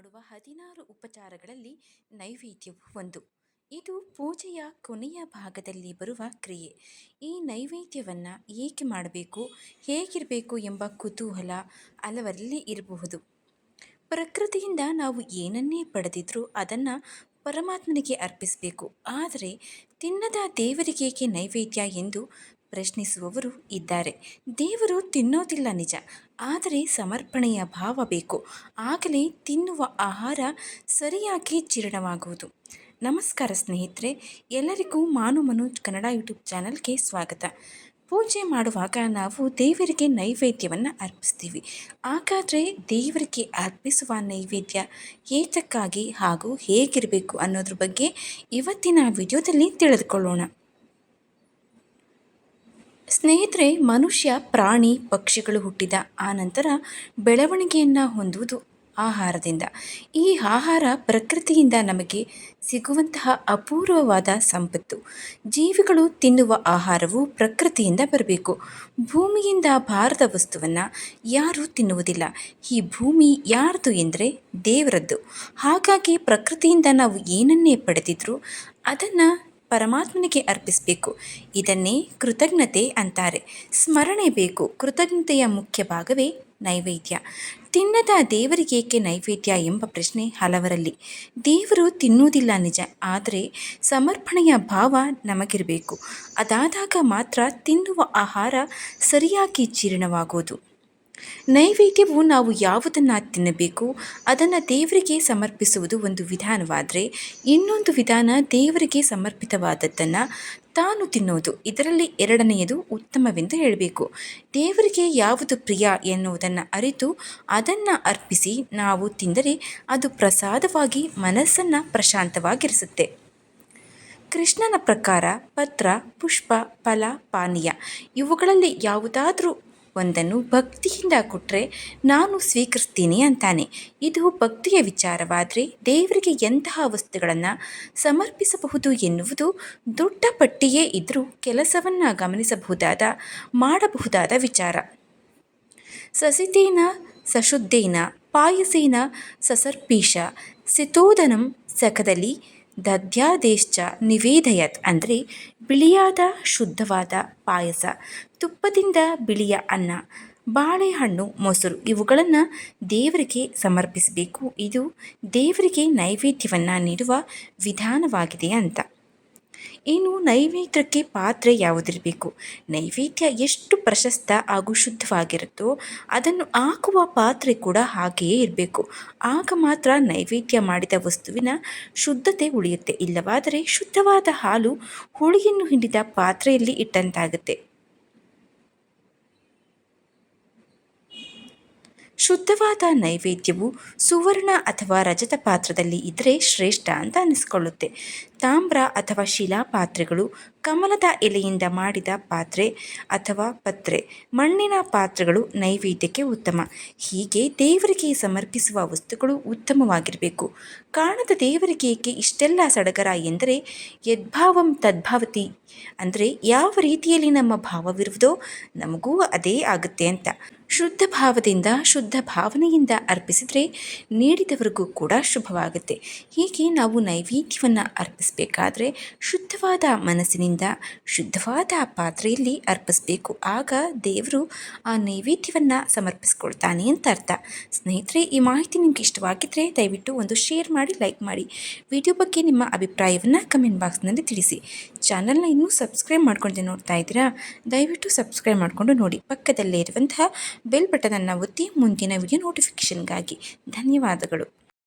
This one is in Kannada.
ಮಾಡುವ ಹದಿನಾರು ಉಪಚಾರಗಳಲ್ಲಿ ನೈವೇದ್ಯವು ಒಂದು. ಇದು ಪೂಜೆಯ ಕೊನೆಯ ಭಾಗದಲ್ಲಿ ಬರುವ ಕ್ರಿಯೆ. ಈ ನೈವೇದ್ಯವನ್ನು ಏಕೆ ಮಾಡಬೇಕು, ಹೇಗಿರಬೇಕು ಎಂಬ ಕುತೂಹಲ ಹಲವರಲ್ಲಿ ಇರಬಹುದು. ಪ್ರಕೃತಿಯಿಂದ ನಾವು ಏನನ್ನೇ ಪಡೆದಿದ್ರೂ ಅದನ್ನು ಪರಮಾತ್ಮನಿಗೆ ಅರ್ಪಿಸಬೇಕು. ಆದರೆ ತಿನ್ನದ ದೇವರಿಗೇಕೆ ನೈವೇದ್ಯ ಎಂದು ಪ್ರಶ್ನಿಸುವವರು ಇದ್ದಾರೆ. ದೇವರು ತಿನ್ನೋದಿಲ್ಲ ನಿಜ, ಆದರೆ ಸಮರ್ಪಣೆಯ ಭಾವ ಬೇಕು. ಆಗಲೇ ತಿನ್ನುವ ಆಹಾರ ಸರಿಯಾಗಿ ಜೀರ್ಣವಾಗುವುದು. ನಮಸ್ಕಾರ ಸ್ನೇಹಿತರೆ, ಎಲ್ಲರಿಗೂ ಮಾನು ಮನೋಜ್ ಕನ್ನಡ ಯೂಟ್ಯೂಬ್ ಚಾನಲ್ಗೆ ಸ್ವಾಗತ. ಪೂಜೆ ಮಾಡುವಾಗ ನಾವು ದೇವರಿಗೆ ನೈವೇದ್ಯವನ್ನು ಅರ್ಪಿಸ್ತೀವಿ. ಹಾಗಾದರೆ ದೇವರಿಗೆ ಅರ್ಪಿಸುವ ನೈವೇದ್ಯ ಏತಕ್ಕಾಗಿ ಹಾಗೂ ಹೇಗಿರಬೇಕು ಅನ್ನೋದ್ರ ಬಗ್ಗೆ ಇವತ್ತಿನ ವಿಡಿಯೋದಲ್ಲಿ ತಿಳಿದುಕೊಳ್ಳೋಣ. ಸ್ನೇಹಿತರೆ, ಮನುಷ್ಯ, ಪ್ರಾಣಿ, ಪಕ್ಷಿಗಳು ಹುಟ್ಟಿದ ಆನಂತರ ಬೆಳವಣಿಗೆಯನ್ನು ಹೊಂದುವುದು ಆಹಾರದಿಂದ. ಈ ಆಹಾರ ಪ್ರಕೃತಿಯಿಂದ ನಮಗೆ ಸಿಗುವಂತಹ ಅಪೂರ್ವವಾದ ಸಂಪತ್ತು. ಜೀವಿಗಳು ತಿನ್ನುವ ಆಹಾರವು ಪ್ರಕೃತಿಯಿಂದ ಬರಬೇಕು. ಭೂಮಿಯಿಂದ ಬಾರದ ವಸ್ತುವನ್ನು ಯಾರೂ ತಿನ್ನುವುದಿಲ್ಲ. ಈ ಭೂಮಿ ಯಾರದು ಎಂದರೆ ದೇವರದ್ದು. ಹಾಗಾಗಿ ಪ್ರಕೃತಿಯಿಂದ ನಾವು ಏನನ್ನೇ ಪಡೆದಿದ್ರು ಅದನ್ನು ಪರಮಾತ್ಮನಿಗೆ ಅರ್ಪಿಸಬೇಕು. ಇದನ್ನೇ ಕೃತಜ್ಞತೆ ಅಂತಾರೆ. ಸ್ಮರಣೆ ಬೇಕು. ಕೃತಜ್ಞತೆಯ ಮುಖ್ಯ ಭಾಗವೇ ನೈವೇದ್ಯ. ತಿನ್ನದ ದೇವರಿಗೇಕೆ ನೈವೇದ್ಯ ಎಂಬ ಪ್ರಶ್ನೆ ಹಲವರಲ್ಲಿ. ದೇವರು ತಿನ್ನುವುದಿಲ್ಲ ನಿಜ. ಆದರೆ ಸಮರ್ಪಣೆಯ ಭಾವ ನಮಗಿರಬೇಕು. ಅದಾದಾಗ ಮಾತ್ರ ತಿನ್ನುವ ಆಹಾರ ಸರಿಯಾಗಿ ಜೀರ್ಣವಾಗುವುದು ನೈವೇದ್ಯವು ನಾವು ಯಾವುದನ್ನು ತಿನ್ನಬೇಕು, ಅದನ್ನು ದೇವರಿಗೆ ಸಮರ್ಪಿಸುವುದು ಒಂದು ವಿಧಾನವಾದರೆ, ಇನ್ನೊಂದು ವಿಧಾನ ದೇವರಿಗೆ ಸಮರ್ಪಿತವಾದದ್ದನ್ನು ತಾನು ತಿನ್ನೋದು. ಇದರಲ್ಲಿ ಎರಡನೆಯದು ಉತ್ತಮವೆಂದು ಹೇಳಬೇಕು. ದೇವರಿಗೆ ಯಾವುದು ಪ್ರಿಯ ಎನ್ನುವುದನ್ನು ಅರಿತು ಅದನ್ನು ಅರ್ಪಿಸಿ ನಾವು ತಿಂದರೆ ಅದು ಪ್ರಸಾದವಾಗಿ ಮನಸ್ಸನ್ನು ಪ್ರಶಾಂತವಾಗಿರಿಸುತ್ತೆ. ಕೃಷ್ಣನ ಪ್ರಕಾರ ಪತ್ರ, ಪುಷ್ಪ, ಫಲ, ಪಾನೀಯ ಇವುಗಳಲ್ಲಿ ಯಾವುದಾದ್ರೂ ಒಂದನ್ನು ಭಕ್ತಿಯಿಂದ ಕೊಟ್ಟರೆ ನಾನು ಸ್ವೀಕರಿಸ್ತೀನಿ ಅಂತಾನೆ. ಇದು ಭಕ್ತಿಯ ವಿಚಾರವಾದರೆ ದೇವರಿಗೆ ಎಂತಹ ವಸ್ತುಗಳನ್ನು ಸಮರ್ಪಿಸಬಹುದು ಎನ್ನುವುದು ದೊಡ್ಡ ಪಟ್ಟಿಯೇ ಇದ್ದರೂ ಕೆಲಸವನ್ನು ಗಮನಿಸಬಹುದಾದ, ಮಾಡಬಹುದಾದ ವಿಚಾರ. ಸಸಿತೇನ ಸಶುದ್ಧೇನ ಪಾಯಸೇನ ಸಸರ್ಪೀಶ ಸಿತೋದನಂ ಸಖದಲ್ಲಿ ದಧ್ಯಾದೇಶ್ಚ ನಿವೇದಯತ್ ಅಂದರೆ ಬಿಳಿಯಾದ ಶುದ್ಧವಾದ ಪಾಯಸ, ತುಪ್ಪದಿಂದ ಬಿಳಿಯ ಅನ್ನ, ಬಾಳೆಹಣ್ಣು, ಮೊಸರು ಇವುಗಳನ್ನು ದೇವರಿಗೆ ಸಮರ್ಪಿಸಬೇಕು. ಇದು ದೇವರಿಗೆ ನೈವೇದ್ಯವನ್ನು ನೀಡುವ ವಿಧಾನವಾಗಿದೆ ಅಂತ. ಇನ್ನು ನೈವೇದ್ಯಕ್ಕೆ ಪಾತ್ರೆ ಯಾವುದಿರಬೇಕು? ನೈವೇದ್ಯ ಎಷ್ಟು ಪ್ರಶಸ್ತ ಹಾಗೂ ಶುದ್ಧವಾಗಿರುತ್ತೋ ಅದನ್ನು ಹಾಕುವ ಪಾತ್ರೆ ಕೂಡ ಹಾಗೆಯೇ ಇರಬೇಕು. ಆಗ ಮಾತ್ರ ನೈವೇದ್ಯ ಮಾಡಿದ ವಸ್ತುವಿನ ಶುದ್ಧತೆ ಉಳಿಯುತ್ತೆ. ಇಲ್ಲವಾದರೆ ಶುದ್ಧವಾದ ಹಾಲು ಹುಳಿಯನ್ನು ಹಿಂಡಿದ ಪಾತ್ರೆಯಲ್ಲಿ ಇಟ್ಟಂತಾಗುತ್ತೆ. ಶುದ್ಧವಾದ ನೈವೇದ್ಯವು ಸುವರ್ಣ ಅಥವಾ ರಜತ ಪಾತ್ರದಲ್ಲಿ ಇದ್ದರೆ ಶ್ರೇಷ್ಠ ಅಂತ ಅನಿಸ್ಕೊಳ್ಳುತ್ತೆ. ತಾಮ್ರ ಅಥವಾ ಶಿಲಾ ಪಾತ್ರೆಗಳು ಕಮಲದ ಎಲೆಯಿಂದ ಮಾಡಿದ ಪಾತ್ರೆ ಅಥವಾ ಪತ್ರೆ, ಮಣ್ಣಿನ ಪಾತ್ರೆಗಳು ನೈವೇದ್ಯಕ್ಕೆ ಉತ್ತಮ. ಹೀಗೆ ದೇವರಿಗೆ ಸಮರ್ಪಿಸುವ ವಸ್ತುಗಳು ಉತ್ತಮವಾಗಿರಬೇಕು. ಕಾಣದ ದೇವರಿಗೆ ಏಕೆ ಇಷ್ಟೆಲ್ಲ ಸಡಗರ ಎಂದರೆ, ಯದ್ಭಾವಂ ತದ್ಭಾವತಿ. ಅಂದರೆ ಯಾವ ರೀತಿಯಲ್ಲಿ ನಮ್ಮ ಭಾವವಿರುವುದೋ ನಮಗೂ ಅದೇ ಆಗುತ್ತೆ ಅಂತ. ಶುದ್ಧ ಭಾವದಿಂದ ಶುದ್ಧ ಭಾವನೆಯಿಂದ ಅರ್ಪಿಸಿದರೆ ನೀಡಿದವರಿಗೂ ಕೂಡ ಶುಭವಾಗುತ್ತೆ. ಹೀಗೆ ನಾವು ನೈವೇದ್ಯವನ್ನು ಅರ್ಪಿಸಬೇಕಾದ್ರೆ ಶುದ್ಧವಾದ ಮನಸ್ಸಿನಿಂದ, ಶುದ್ಧವಾದ ಪಾತ್ರೆಯಲ್ಲಿ ಅರ್ಪಿಸಬೇಕು. ಆಗ ದೇವರು ಆ ನೈವೇದ್ಯವನ್ನು ಸಮರ್ಪಿಸ್ಕೊಳ್ತಾನೆ ಅಂತ ಅರ್ಥ. ಸ್ನೇಹಿತರೆ, ಈ ಮಾಹಿತಿ ನಿಮ್ಗೆ ಇಷ್ಟವಾಗಿದ್ದರೆ ದಯವಿಟ್ಟು ಒಂದು ಶೇರ್ ಮಾಡಿ, ಲೈಕ್ ಮಾಡಿ. ವಿಡಿಯೋ ಬಗ್ಗೆ ನಿಮ್ಮ ಅಭಿಪ್ರಾಯವನ್ನು ಕಮೆಂಟ್ ಬಾಕ್ಸ್ನಲ್ಲಿ ತಿಳಿಸಿ. ಚಾನಲ್ನ ಇನ್ನೂ ಸಬ್ಸ್ಕ್ರೈಬ್ ಮಾಡ್ಕೊಂಡು ನೋಡ್ತಾ ಇದ್ದೀರಾ? ದಯವಿಟ್ಟು ಸಬ್ಸ್ಕ್ರೈಬ್ ಮಾಡಿಕೊಂಡು ನೋಡಿ. ಪಕ್ಕದಲ್ಲೇ ಇರುವಂತಹ ಬೆಲ್ ಬಟನನ್ನು ಒತ್ತಿ ಮುಂದಿನ ವಿಡಿಯೋ ನೋಟಿಫಿಕೇಷನ್ಗಾಗಿ ಧನ್ಯವಾದಗಳು.